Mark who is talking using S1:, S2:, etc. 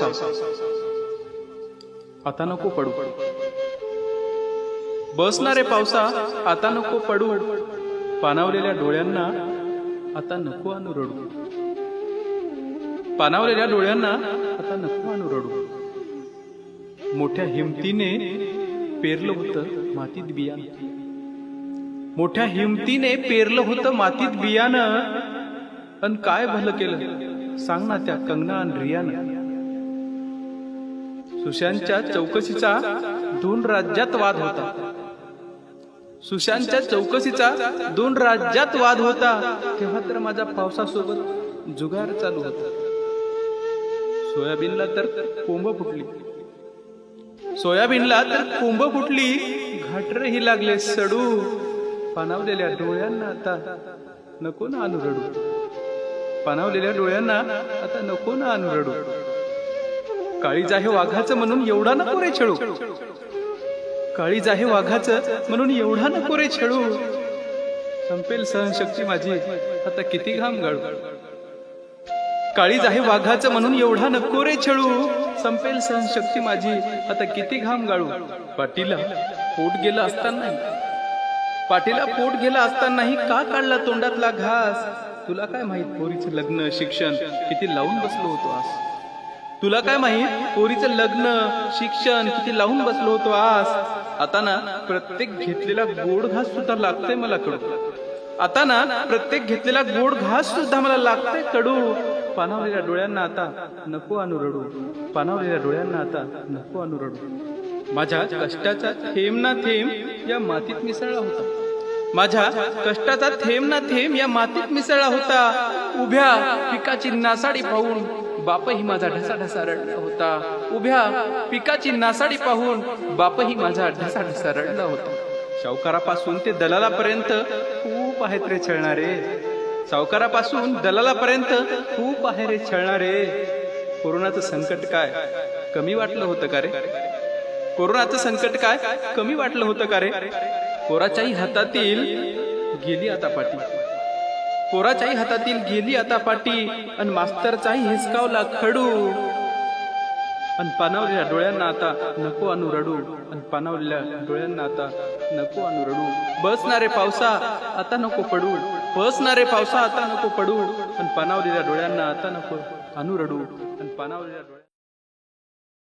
S1: पावसा आता नको पडू. बसणारे पावसा आता नको पडू. पानावलेल्या डोळ्यांना आता नको अनुरडू. पानावलेल्या डोळ्यांना आता नको अनुरडू. मोठ्या हिमतीने पेरलं होतं मातीत बियाणं. मोठ्या हिमतीने पेरलं होतं मातीत बियाणं. अन काय भलं केलं? सांग ना त्या कंगना आणि रियानं. सुशांतच्या चौकशीचा दोन राज्यात वाद होता. सुशांतच्या चौकशीचा दोन राज्यात वाद होता. तेव्हा तर माझा पावसासोबत जुगार चालू होता. सोयाबीनला तर कोंब फुटली. सोयाबीनला तर कोंब फुटली. घाटरही लागले सडू. पानावलेल्या डोळ्यांना आता नको ना अनुरडू. पानावलेल्या डोळ्यांना आता नको ना अनुरडू. काळीज आहे वाघाचं म्हणून एवढा नको रे छळू. काळीज आहे वाघाचं म्हणून एवढा नको रे छळू. संपेल सहनशक्ती माझी आता किती घाम गाळू. काळीज आहे वाघाचं म्हणून एवढा नको रे छळू. संपेल सहनशक्ती माझी आता किती घाम गाळू. पाटीला पोट गेलं असताना पाटीला पोट गेला असतानाही का काढला तोंडातला घास? तुला काय माहीत पोरीचं लग्न शिक्षण किती लावून बसलो होतो आज. तुला काय माहीत? पोरीचं लग्न शिक्षण किती लावून बसलो होतो आज. आता ना प्रत्येक घेतलेला गोड घास सुद्धा लागतंय मला कडू. आता ना प्रत्येक घेतलेला गोड घास सुद्धा मला लागतंय कडू. पानावलेल्या डोळ्यांना आता नको अनुरडू पानावलेल्या डोळ्यांना आता नको अनुरडू माझ्या कष्टाचा थेंब ना थेंब या मातीत मिसळला होता. माझ्या कष्टाचा थेंब ना थेंब या मातीत मिसळला होता. उभ्या पिकाची नासाडी पाहून बापही माझा ढसा ढसा रडला होता. उभ्या पिकाची नासाडी पाहून बापही माझा ढसा ढसा रडला होता. सावकारापासून ते दलालापर्यंत खूप आहेत रे छळणारे. सावकारापासून दलालापर्यंत खूप आहे रे छळणारे. कोरोनाचं संकट काय? कमी वाटलं होतं का रे? कोरोनाचं संकट काय? कमी वाटलं होतं का रे? पोराच्याही हातातील गेली आता पाठी पोराच्याही हातातील गेली आता पाठी आणि मास्तरचाही हिसकावला खडू. आणि पानावलेल्या डोळ्यांना आता नको आणू रडू आणि पानावलेल्या डोळ्यांना आता नको आणू रडू बसणारे पावसा आता नको पडू. बसणारे पावसा आता नको पडू. आणि पानावलेल्या डोळ्यांना आता नको आणू रडू आणि पानावलेल्या डोळ्या